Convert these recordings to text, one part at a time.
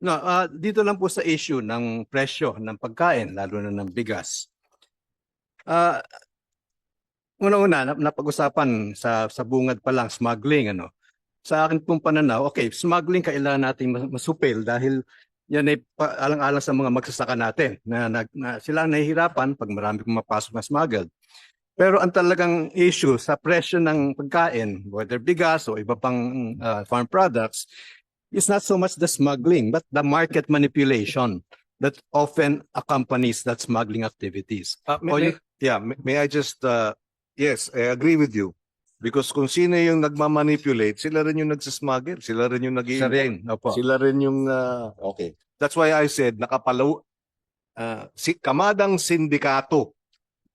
No, ah, dito lang po sa issue ng presyo ng pagkain, lalo na ng bigas. Ah, una-una, nap- napag-usapan sa, sa bungad pa lang, smuggling, ano. Sa akin pong pananaw, okay, smuggling kailangan nating mas- masupil dahil yan ay alang-alang sa mga magsasaka natin na, na, na sila nahihirapan pag marami pumapasok na smuggled. Pero ang talagang issue sa presyo ng pagkain, whether bigas o iba pang ah, farm products, is not so much the smuggling, but the market manipulation that often accompanies that smuggling activities. Uh, may, O may- yeah, may, may I just, uh, yes, I agree with you. Because kung sino yung nagmamanipulate, sila rin yung nagsasmuggle, sila rin yung nag Sa rin, opo. Sila rin yung, uh, okay. That's why I said, nakapalo, uh, si, kamadang sindikato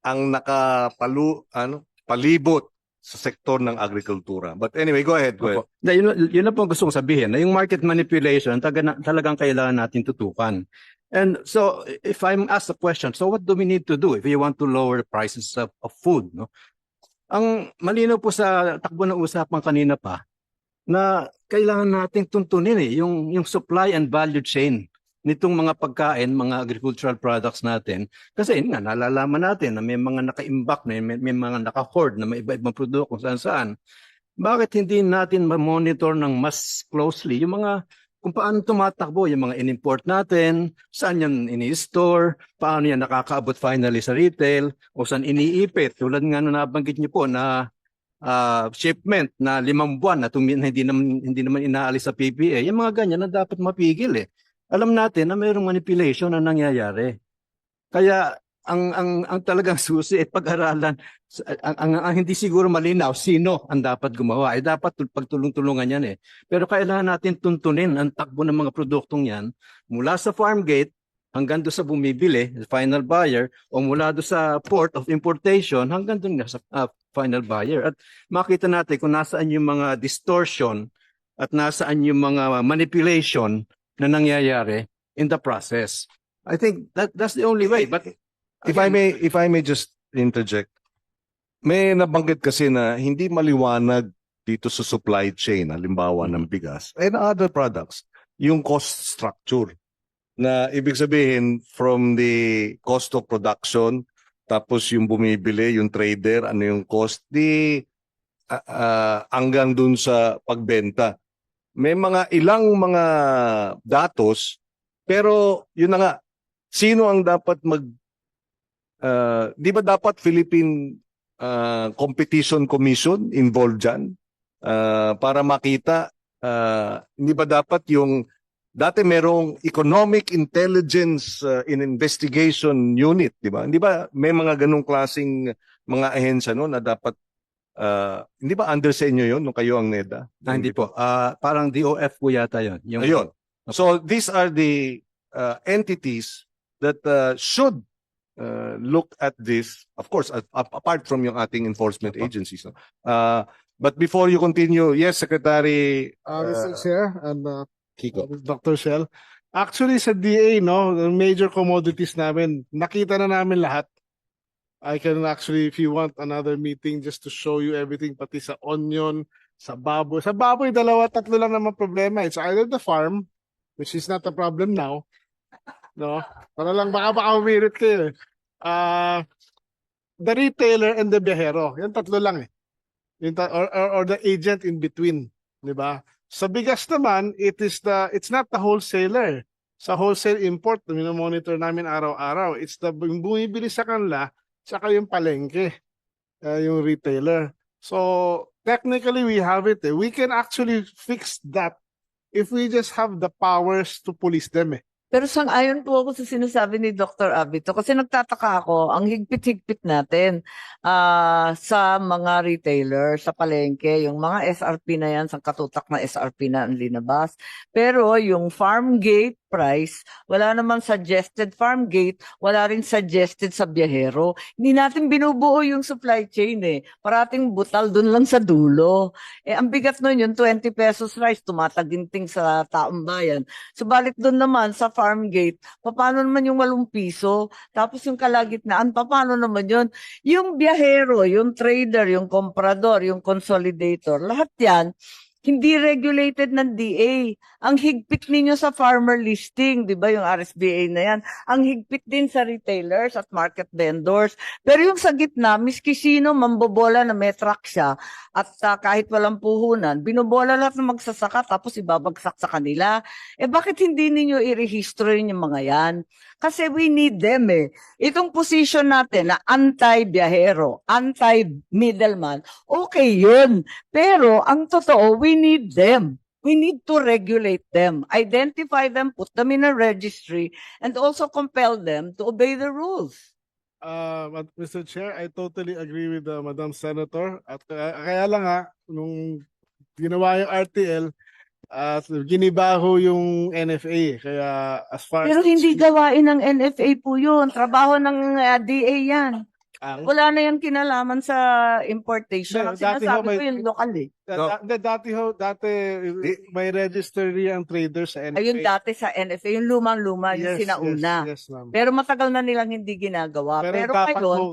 ang nakapalu, ano, palibot sa sektor ng agrikultura. But anyway, go ahead, go ahead. Na, yun, yun na po ang gusto kong sabihin, na yung market manipulation, taga, talagang kailangan natin tutukan. And so, if I'm asked a question, so what do we need to do if we want to lower the prices of, of food? No? Ang malinaw po sa takbo ng usapan kanina pa, na kailangan nating tuntunin eh, yung, yung supply and value chain nitong mga pagkain, mga agricultural products natin. Kasi yun nga, nalalaman natin na may mga naka-imbak, may, may, mga naka-hoard na may iba-ibang produkto kung saan-saan. Bakit hindi natin ma-monitor ng mas closely yung mga kung paano tumatakbo yung mga in-import natin, saan yan ini-store, paano yan nakakaabot finally sa retail, o saan iniipit. Tulad nga nung nabanggit niyo po na ah, shipment na limang buwan na, tumi- na hindi naman hindi naman inaalis sa PPA, yung mga ganyan na dapat mapigil eh. Alam natin na mayroong manipulation na nangyayari. Kaya ang ang ang talagang susi ay pag-aralan ang, ang, ang hindi siguro malinaw sino ang dapat gumawa. Ay dapat tul- pagtulong-tulungan yan eh. Pero kailangan natin tuntunin ang takbo ng mga produktong yan mula sa farm gate hanggang doon sa bumibili, final buyer, o mula doon sa port of importation hanggang doon sa ah, final buyer. At makita natin kung nasaan yung mga distortion at nasaan yung mga manipulation na nangyayari in the process. I think that that's the only way. But If I may, if I may just interject, may nabanggit kasi na hindi maliwanag dito sa supply chain, halimbawa ng bigas, and other products, yung cost structure. Na ibig sabihin, from the cost of production, tapos yung bumibili, yung trader, ano yung cost, di ah, ah, hanggang dun sa pagbenta. May mga ilang mga datos, pero yun na nga, sino ang dapat mag Uh, di ba dapat Philippine uh, Competition Commission involved dyan? Uh, para makita, uh, hindi ba dapat yung dati merong Economic Intelligence uh, in Investigation Unit, di ba? Hindi ba may mga ganong klasing mga ahensya no na dapat uh, hindi ba under sa inyo yon nung kayo ang NEDA? Ah, hindi po. Ah, parang DOF po yata yun. Yung, Ayun. So these are the uh, entities that uh, should uh, look at this, of course, a- a- apart from yung ating enforcement agencies. No? Uh, but before you continue, yes, Secretary Uh, Uh, Mr. Chair and uh, Kiko. Dr. Shell. Actually sa DA no, the major commodities namin, nakita na namin lahat. I can actually if you want another meeting just to show you everything pati sa onion, sa baboy. Sa baboy dalawa tatlo lang naman problema. It's either the farm which is not a problem now. No? Para lang baka baka umirit kayo. eh. Ah the retailer and the biyahero. Yan tatlo lang eh. Ta- or, or, or the agent in between, 'di ba? Sa bigas naman, it is the it's not the wholesaler. Sa wholesale import, monitor namin araw-araw. It's the yung bumibili sa kanila, saka yung palengke, uh, yung retailer. So, technically we have it. Eh. We can actually fix that if we just have the powers to police them. Eh. Pero sang-ayon po ako sa sinasabi ni Dr. Abito kasi nagtataka ako, ang higpit-higpit natin ah, sa mga retailer, sa palengke, yung mga SRP na yan, sa katutak na SRP na ang linabas. Pero yung farm gate price, wala naman suggested farm gate, wala rin suggested sa biyahero. Hindi natin binubuo yung supply chain eh. Parating butal dun lang sa dulo. Eh, ang bigat nun yung 20 pesos rice, tumataginting sa taong bayan. Subalit doon naman sa farm gate, paano naman yung 8 piso? Tapos yung kalagitnaan, paano naman yun? Yung biyahero, yung trader, yung komprador, yung consolidator, lahat yan, Hindi regulated ng DA. Ang higpit ninyo sa farmer listing, di ba yung RSBA na yan? Ang higpit din sa retailers at market vendors. Pero yung sa gitna, miski sino mambobola na may truck siya at ah, kahit walang puhunan, binobola lahat ng magsasaka tapos ibabagsak sa kanila. Eh bakit hindi ninyo i-rehistro yun yung mga yan? Kasi we need them eh. Itong position natin na anti-biyahero, anti-middleman, okay yun. Pero ang totoo, we need them. We need to regulate them, identify them, put them in a registry, and also compel them to obey the rules. Uh, but Mr. Chair, I totally agree with uh, Madam Senator. At kaya, kaya lang nga, nung ginawa yung RTL, at ginibaho yung NFA. eh. Kaya as far Pero as hindi gawain ng NFA po yun. Trabaho ng uh, DA yan. Ang, Wala na yan kinalaman sa importation. Ang dati ho sinasabi may- ko yung local eh. da- da- dati ho, dati may registry ang traders sa NFA. Ayun dati sa NFA, yung lumang-luma, yung Yes, sinauna. Yes, yes, ma'am. Pero matagal na nilang hindi ginagawa. Pero, Pero, dapat ngayon, ho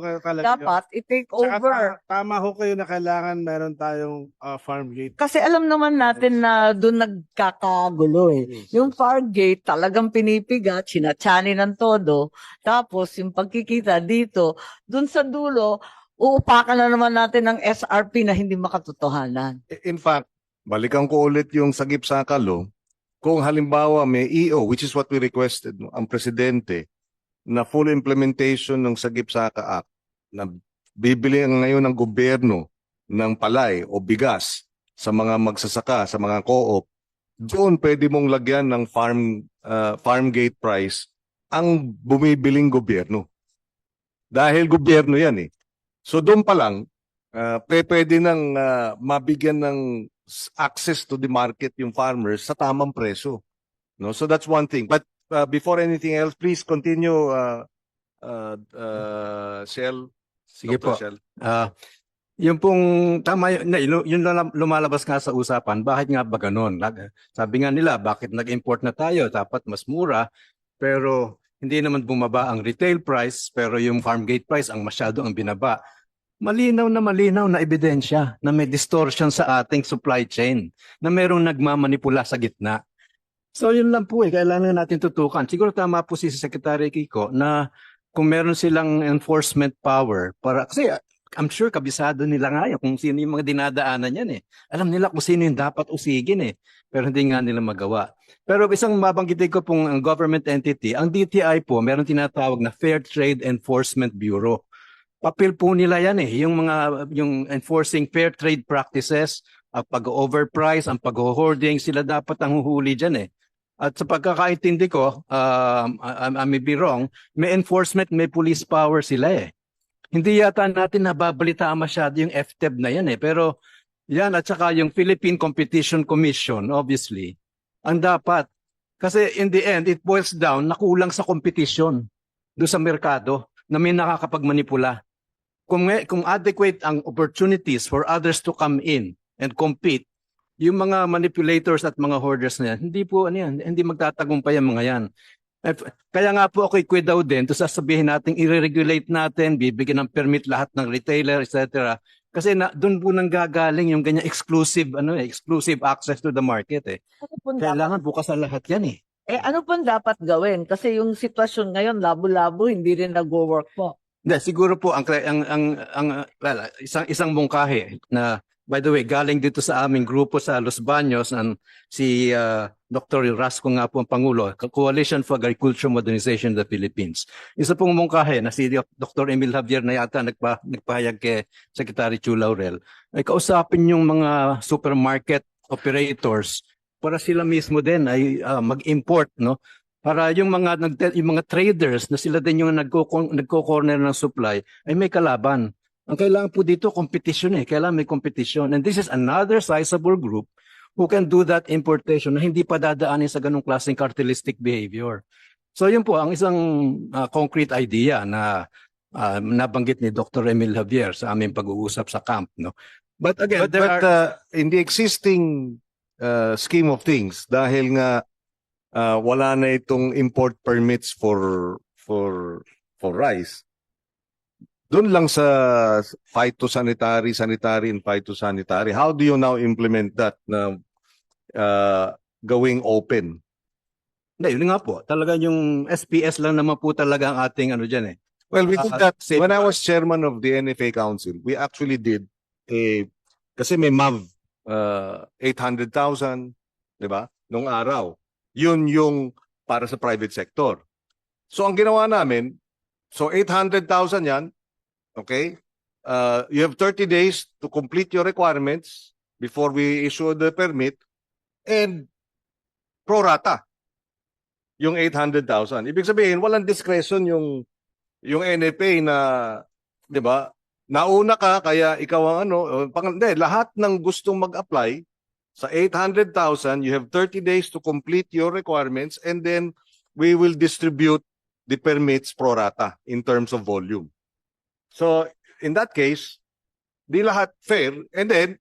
dapat i-take over. ta- tama ho kayo na kailangan meron tayong uh, farm gate. Kasi alam naman natin na doon nagkakagulo eh. Yung Fargate talagang pinipigat, sinatsani ng todo. Tapos yung pagkikita dito, doon sa dulo, uupakan na naman natin ng SRP na hindi makatotohanan. In fact, balikan ko ulit yung sagip sa kalo. Kung halimbawa may EO, which is what we requested, no, ang presidente, na full implementation ng Sagip Saka Act, na bibili ngayon ng gobyerno ng palay o bigas sa mga magsasaka, sa mga co-op, doon pwede mong lagyan ng farm uh, farm gate price ang bumibiling gobyerno. Dahil gobyerno yan eh. So doon pa lang, uh, pwede nang uh, mabigyan ng access to the market yung farmers sa tamang presyo. No? So that's one thing. But uh, before anything else, please continue, uh, uh, uh, Shell. Sige Dr. po. Shell. Ah, yung pong tama yun, yun, lumalabas nga sa usapan, bakit nga ba ganun? Sabi nga nila, bakit nag-import na tayo? Dapat mas mura, pero hindi naman bumaba ang retail price, pero yung farm gate price ang masyado ang binaba. Malinaw na malinaw na ebidensya na may distortion sa ating supply chain, na merong nagmamanipula sa gitna. So yun lang po eh, kailangan natin tutukan. Siguro tama po si Secretary Kiko na kung meron silang enforcement power para kasi I'm sure kabisado nila nga yan kung sino yung mga dinadaanan yan eh. Alam nila kung sino yung dapat usigin eh. Pero hindi nga nila magawa. Pero isang mabanggitin ko pong ang government entity, ang DTI po, meron tinatawag na Fair Trade Enforcement Bureau. Papel po nila yan eh, yung mga yung enforcing fair trade practices, ang pag-overprice, ang pag-hoarding, sila dapat ang huhuli dyan eh. At sa pagkakaintindi ko, um, I, I may be wrong, may enforcement, may police power sila eh hindi yata natin nababalitaan masyado yung FTEB na yan eh. Pero yan at saka yung Philippine Competition Commission, obviously, ang dapat. Kasi in the end, it boils down na kulang sa competition do sa merkado na may nakakapagmanipula. Kung, kung adequate ang opportunities for others to come in and compete, yung mga manipulators at mga hoarders na yan, hindi po ano yan, hindi magtatagumpay ang mga yan. Eh, kaya nga po ako daw din, to sasabihin natin, i-regulate natin, bibigyan ng permit lahat ng retailer, etc. Kasi na, doon po nang gagaling yung ganyan exclusive, ano eh, exclusive access to the market eh. Ano pong dapat, Kailangan bukas sa lahat yan eh. eh, ano pong dapat gawin? Kasi yung sitwasyon ngayon, labo-labo, hindi rin nag-work po. Hindi, siguro po ang ang ang, ang well, isang isang mungkahi na by the way, galing dito sa aming grupo sa Los Baños ang si uh, Dr. Rasco nga po ang pangulo, Coalition for Agriculture Modernization of the Philippines. Isa pong mungkahi na si Dr. Emil Javier na yata nagpa, nagpahayag kay Secretary Chu Laurel ay kausapin yung mga supermarket operators para sila mismo din ay uh, mag-import no para yung mga yung mga traders na sila din yung nagko nagko-corner ng supply ay may kalaban. Ang kailangan po dito competition eh, kailangan may competition and this is another sizable group who can do that importation na hindi pa dadaanin sa ganung klaseng cartelistic behavior. So yun po ang isang uh, concrete idea na uh, nabanggit ni Dr. Emil Javier sa aming pag-uusap sa camp no. But again, But, there but are uh, in the existing uh, scheme of things, dahil nga uh, wala na itong import permits for for for rice, doon lang sa phytosanitary, sanitary, and phytosanitary, how do you now implement that na uh, going open? Hindi, yun nga po. Talaga yung SPS lang naman po talaga ang ating ano dyan eh. Well, we did Ah, that when I was chairman of the NFA Council. We actually did a kasi may MAV uh, 800,000, 'di ba? Nung araw. Yun yung para sa private sector. So ang ginawa namin, so 800,000 yan, okay? Uh, you have 30 days to complete your requirements before we issue the permit and prorata yung 800,000. Ibig sabihin, walang discretion yung yung NFA na, 'di ba? Nauna ka kaya ikaw ang ano, uh, pang, hindi, lahat ng gustong mag-apply sa 800,000, you have 30 days to complete your requirements and then we will distribute the permits pro rata in terms of volume. So, in that case, di lahat fair. And then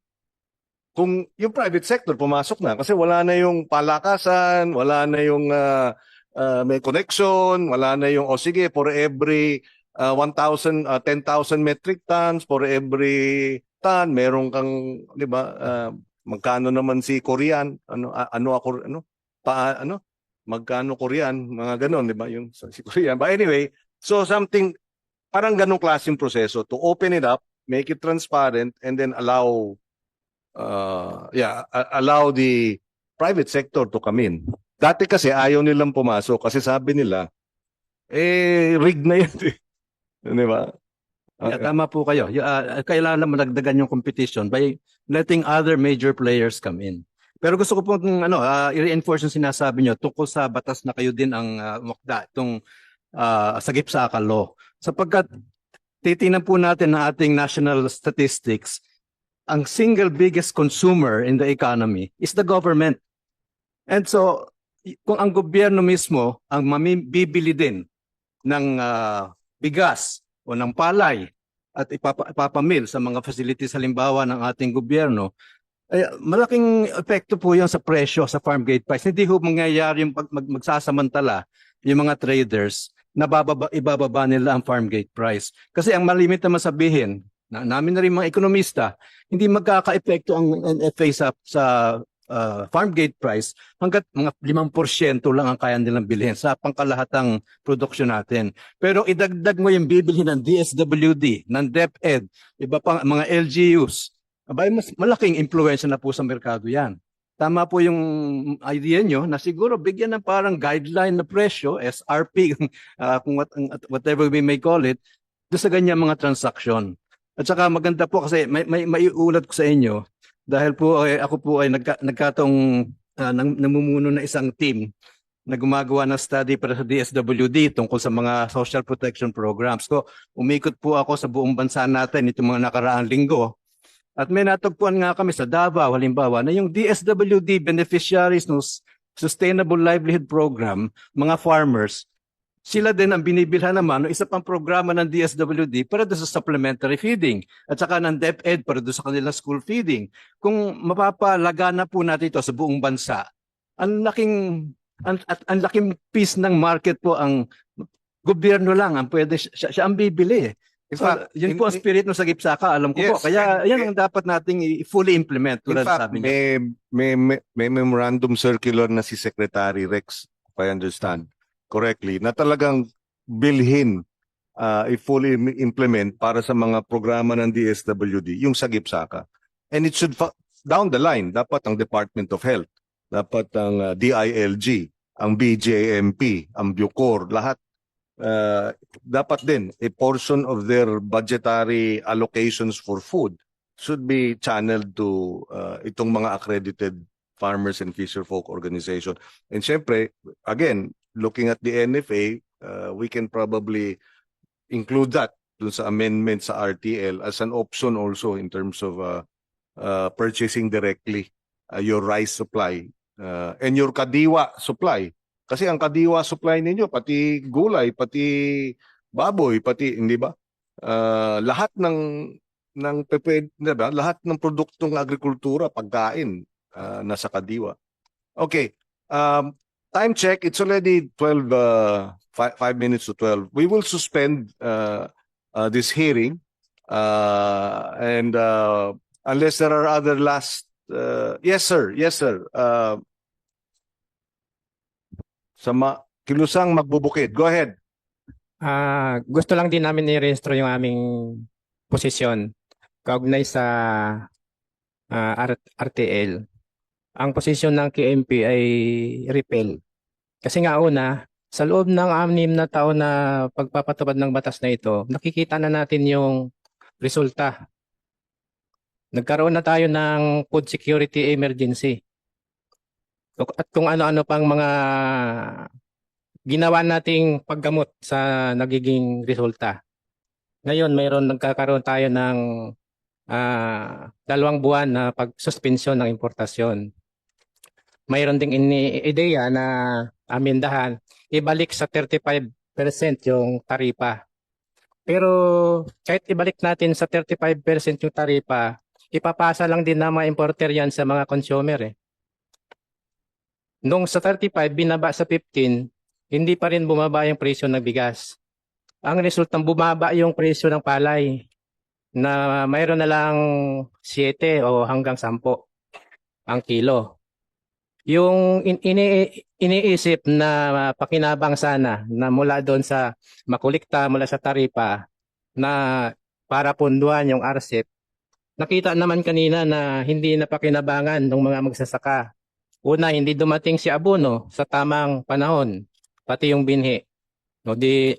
kung yung private sector pumasok na kasi wala na yung palakasan, wala na yung uh, uh, may connection, wala na yung, o sige, for every uh, 1,000, uh, 10,000 metric tons, for every ton, meron kang, di ba, uh, magkano naman si Korean, ano, ano ako, ano, pa, ano, magkano Korean, mga ganon, di ba, yung si Korean. But anyway, so something, parang ganong klaseng proseso to open it up, make it transparent, and then allow, uh, yeah, allow the private sector to come in. Dati kasi ayaw nilang pumasok kasi sabi nila, eh, rig na yan. eh. Di ba? Yeah, Okay. tama po kayo. Ah, kailangan naman nagdagan yung competition by letting other major players come in. Pero gusto ko pong ano, ah, i-reinforce yung sinasabi nyo tungkol sa batas na kayo din ang uh, mukda, itong uh, sagip sa law. Sapagkat titingnan po natin ang ating national statistics, ang single biggest consumer in the economy is the government. And so, kung ang gobyerno mismo ang mamibili din ng ah, bigas o ng palay at ipapa, ipapamil sa mga facilities halimbawa ng ating gobyerno, ay malaking epekto po yan sa presyo sa farm gate price. Hindi ho mangyayari yung pag, mag, magsasamantala yung mga traders na bababa, ibababa nila ang farm gate price. Kasi ang malimit naman sabihin, na, namin na rin mga ekonomista, hindi magkaka-epekto ang NFA sa, sa ah, farm gate price hanggat mga 5% lang ang kaya nilang bilhin sa pangkalahatang produksyon natin. Pero idagdag mo yung bibilhin ng DSWD, ng DepEd, iba pang mga LGUs. Abay, mas malaking impluensya na po sa merkado yan. Tama po yung idea nyo na siguro bigyan ng parang guideline na presyo, SRP, ah, kung what, whatever we may call it, doon sa ganyan mga transaksyon. At saka maganda po kasi may, may, maiulat ko sa inyo dahil po ay, ako po ay nagka, nagkatong ah, nang, namumuno na isang team na gumagawa ng study para sa DSWD tungkol sa mga social protection programs. So, umikot po ako sa buong bansa natin itong mga nakaraang linggo. At may natagpuan nga kami sa Davao, halimbawa, na yung DSWD beneficiaries ng Sustainable Livelihood Program, mga farmers, sila din ang binibilhan naman ng isa pang programa ng DSWD para doon sa supplementary feeding at saka ng DepEd para doon sa kanilang school feeding. Kung mapapalagana po natin ito sa buong bansa, ang laking ang, at ang laking piece ng market po ang gobyerno lang ang pwede siya, siya ang bibili. In So, fact, yun in- po ang spirit ng Sagip-Saka, alam ko po. Yes, Kaya and- yan ang dapat nating i-fully implement In tulad fact, sabi niya. may, may, may, memorandum circular na si Secretary Rex, if I understand correctly, na talagang bilhin uh, i-fully im- implement para sa mga programa ng DSWD, yung Sagip-Saka. And it should, down the line, dapat ang Department of Health, dapat ang uh, DILG, ang BJMP, ang Bucor, lahat uh, dapat din a portion of their budgetary allocations for food should be channeled to uh, itong mga accredited farmers and fisherfolk organization. And syempre, again, looking at the NFA, uh, we can probably include that dun sa amendment sa RTL as an option also in terms of uh, uh, purchasing directly uh, your rice supply uh, and your kadiwa supply. Kasi ang kadiwa supply ninyo, pati gulay, pati baboy, pati, hindi ba? Uh, lahat ng ng pepe, di ba? Lahat ng produktong agrikultura, pagkain, uh, nasa kadiwa. Okay. Um, time check, it's already 12, uh, 5, minutes to 12. We will suspend uh, uh, this hearing. Uh, and uh, unless there are other last, uh, yes, sir. Yes, sir. Uh, sa ma Kilusang Magbubukid. Go ahead. Ah, gusto lang din namin i-rehistro yung aming posisyon kaugnay sa ah, RTL. Ang posisyon ng KMP ay repel. Kasi nga una, sa loob ng anim na taon na pagpapatupad ng batas na ito, nakikita na natin yung resulta. Nagkaroon na tayo ng food security emergency. At kung ano-ano pang mga ginawa nating paggamot sa nagiging resulta. Ngayon, mayroon nagkakaroon tayo ng ah, dalawang buwan na pagsuspensyon ng importasyon. Mayroon ding ideya na amindahan, ibalik sa 35% yung taripa. Pero kahit ibalik natin sa 35% yung taripa, ipapasa lang din na mga importer yan sa mga consumer eh. Nung sa 35, binaba sa 15, hindi pa rin bumaba yung presyo ng bigas. Ang resultang bumaba yung presyo ng palay na mayroon na lang 7 o hanggang 10 ang kilo. Yung in- ini- iniisip na pakinabang sana na mula doon sa makulikta, mula sa taripa na para punduan yung RCEP, nakita naman kanina na hindi na pakinabangan ng mga magsasaka. Una, hindi dumating si abono sa tamang panahon pati yung binhi. No, di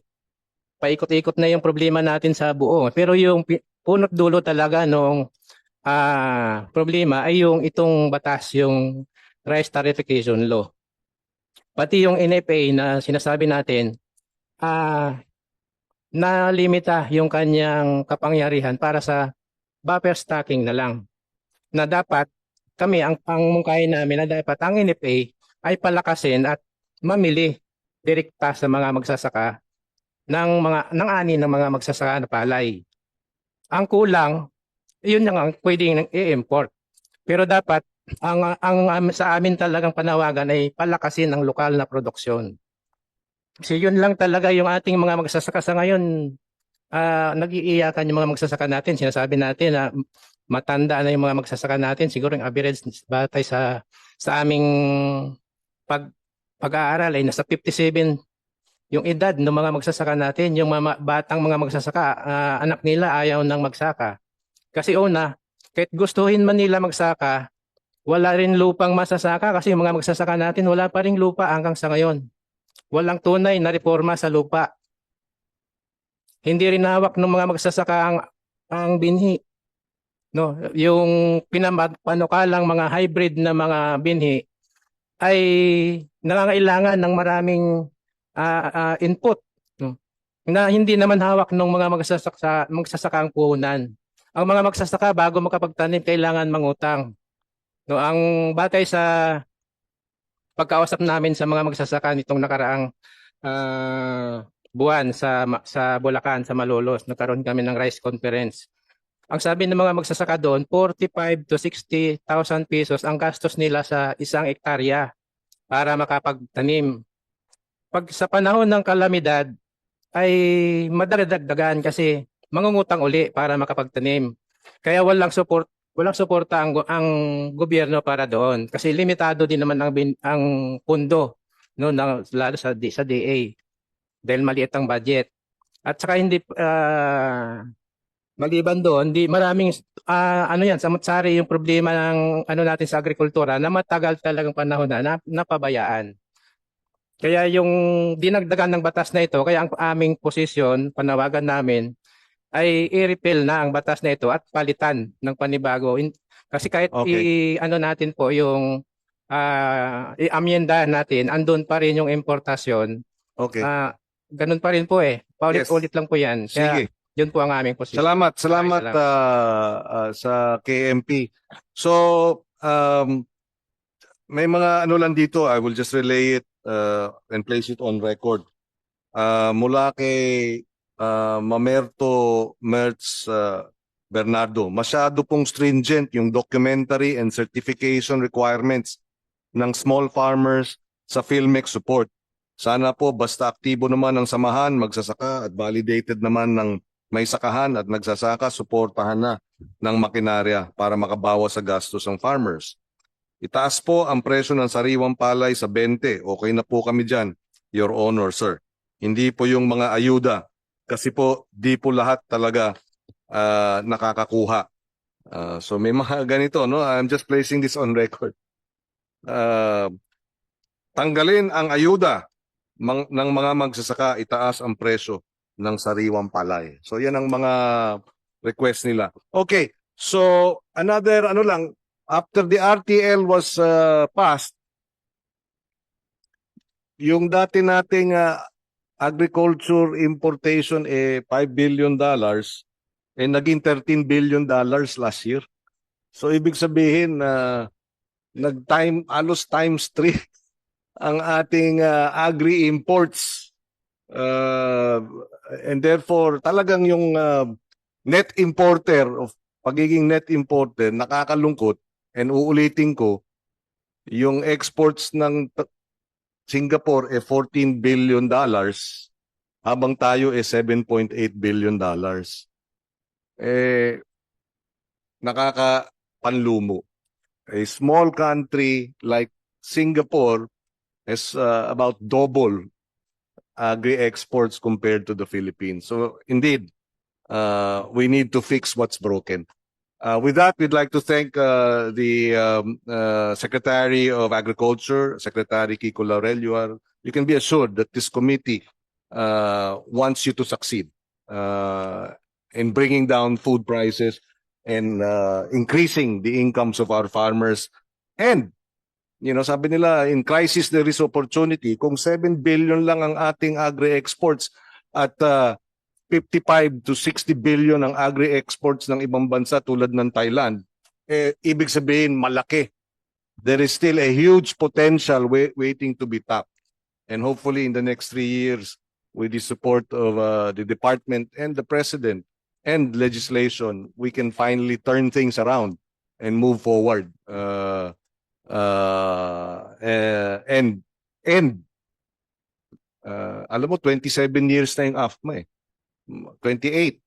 paikot-ikot na yung problema natin sa buo. Pero yung punot dulo talaga nung ah problema ay yung itong batas, yung Rice Tarification Law. Pati yung NFA na sinasabi natin, ah nalimita yung kanyang kapangyarihan para sa buffer stocking na lang. Na dapat kami, ang pangmungkahin namin na dapat ang NFA ay palakasin at mamili direkta sa mga magsasaka ng mga ng ani ng mga magsasaka na palay. Ang kulang, yun lang ang pwedeng i-import. Pero dapat ang ang am- sa amin talagang panawagan ay palakasin ang lokal na produksyon. Kasi yun lang talaga yung ating mga magsasaka sa ngayon. ah nag-iiyakan yung mga magsasaka natin. Sinasabi natin na matanda na yung mga magsasaka natin. Siguro yung average batay sa sa aming pag pag-aaral ay nasa 57 yung edad ng mga magsasaka natin, yung mga batang mga magsasaka, ah, anak nila ayaw nang magsaka. Kasi una, kahit gustuhin man nila magsaka, wala rin lupang masasaka kasi yung mga magsasaka natin wala pa rin lupa hanggang sa ngayon. Walang tunay na reforma sa lupa. Hindi rin hawak ng mga magsasaka ang, ang binhi. No, yung pinapanukalang mga hybrid na mga binhi ay nangangailangan ng maraming ah, ah, input no? na hindi naman hawak ng mga magsasaka, magsasaka ang puhunan. Ang mga magsasaka bago makapagtanim kailangan mangutang. No, ang batay sa pagkausap namin sa mga magsasaka nitong nakaraang ah, buwan sa sa Bulacan, sa Malolos, nagkaroon kami ng rice conference. Ang sabi ng mga magsasaka doon, 45 to 60,000 pesos ang gastos nila sa isang ektarya para makapagtanim. Pag sa panahon ng kalamidad ay madadagdagan kasi mangungutang uli para makapagtanim. Kaya walang support walang suporta ang ang gobyerno para doon kasi limitado din naman ang ang pundo no ng lalo sa sa DA dahil maliit ang budget. At saka hindi ah, maliban doon, di maraming ah, ano yan, samot-sari yung problema ng ano natin sa agrikultura na matagal talagang panahon na, na napabayaan. Kaya yung dinagdagan ng batas na ito, kaya ang aming posisyon, panawagan namin, ay i-repeal na ang batas na ito at palitan ng panibago. In- kasi kahit i, ano natin po yung ah i-amyenda natin, andun pa rin yung importasyon. Okay. Ah, ganun pa rin po eh. Paulit-ulit lang po yan. Kaya Sige. Yun po ang aming posisyon. Salamat, salamat salamat. ah, ah, sa KMP. So, um, may mga ano lang dito, I will just relay it uh, and place it on record. Ah, mula kay ah, Mamerto Mertz ah, Bernardo, masyado pong stringent yung documentary and certification requirements ng small farmers sa PhilMex support. Sana po basta aktibo naman ang samahan, magsasaka at validated naman ng may sakahan at nagsasaka, suportahan na ng makinarya para makabawas sa gastos ng farmers. Itaas po ang presyo ng sariwang palay sa 20. Okay na po kami dyan, Your Honor, sir. Hindi po yung mga ayuda. Kasi po, di po lahat talaga ah, nakakakuha. Ah, so may mga ganito, no? I'm just placing this on record. Ah, tanggalin ang ayuda ng mga magsasaka, itaas ang presyo ng sariwang palay. So yan ang mga request nila. Okay, so another ano lang, after the RTL was uh, passed, yung dati nating uh, agriculture importation eh 5 billion dollars eh naging 13 billion dollars last year. So ibig sabihin na nag-time alos times 3 ang ating uh, agri imports. Uh, and therefore talagang yung uh, net importer of pagiging net importer nakakalungkot and uulitin ko yung exports ng Singapore eh 14 billion dollars habang tayo eh 7.8 billion dollars. Eh nakakapanlumo. A small country like Singapore has uh, about double agri exports compared to the Philippines. So indeed, uh, we need to fix what's broken. Uh, with that, we'd like to thank uh, the um, uh, Secretary of Agriculture, Secretary Kiko Laurel. You are you can be assured that this committee uh, wants you to succeed uh, in bringing down food prices and increasing the incomes of our farmers. And you know, sabi nila in crisis there is opportunity. Kung 7 billion lang ang ating agri exports at uh, 55 to 60 billion ang agri-exports ng ibang bansa tulad ng Thailand, eh, ibig sabihin malaki. There is still a huge potential wai- waiting to be tapped. And hopefully in the next three years, with the support of uh, the department and the president and legislation, we can finally turn things around and move forward. Uh, uh, eh, and, and, uh, alam mo, 27 years na yung AFMA eh. 28.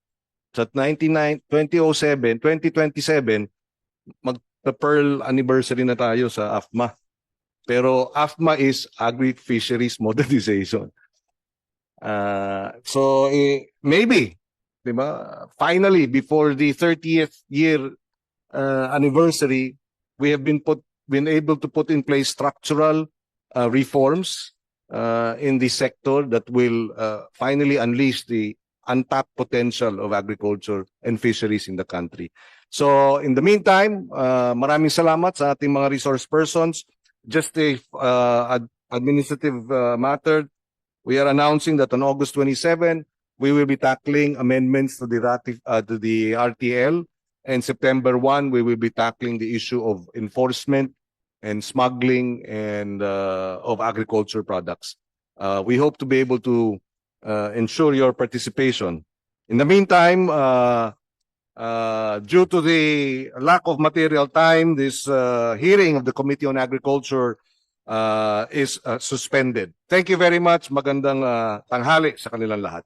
So at 99, 2007, 2027, mag-pearl anniversary na tayo sa AFMA. Pero AFMA is Agri-Fisheries Modernization. Uh, so eh, maybe, di ba? Finally, before the 30th year uh, anniversary, we have been put been able to put in place structural uh, reforms uh, in the sector that will uh, finally unleash the untapped potential of agriculture and fisheries in the country. So in the meantime, uh, maraming salamat sa ating mga resource persons. Just a uh, ad- administrative uh, matter, we are announcing that on August 27, we will be tackling amendments to the uh, to the RTL. And September 1, we will be tackling the issue of enforcement and smuggling and uh, of agriculture products. Uh, we hope to be able to uh, ensure your participation. In the meantime, uh, uh, due to the lack of material time, this uh, hearing of the Committee on Agriculture uh, is uh, suspended. Thank you very much. Magandang uh, tanghali sa kanilang lahat.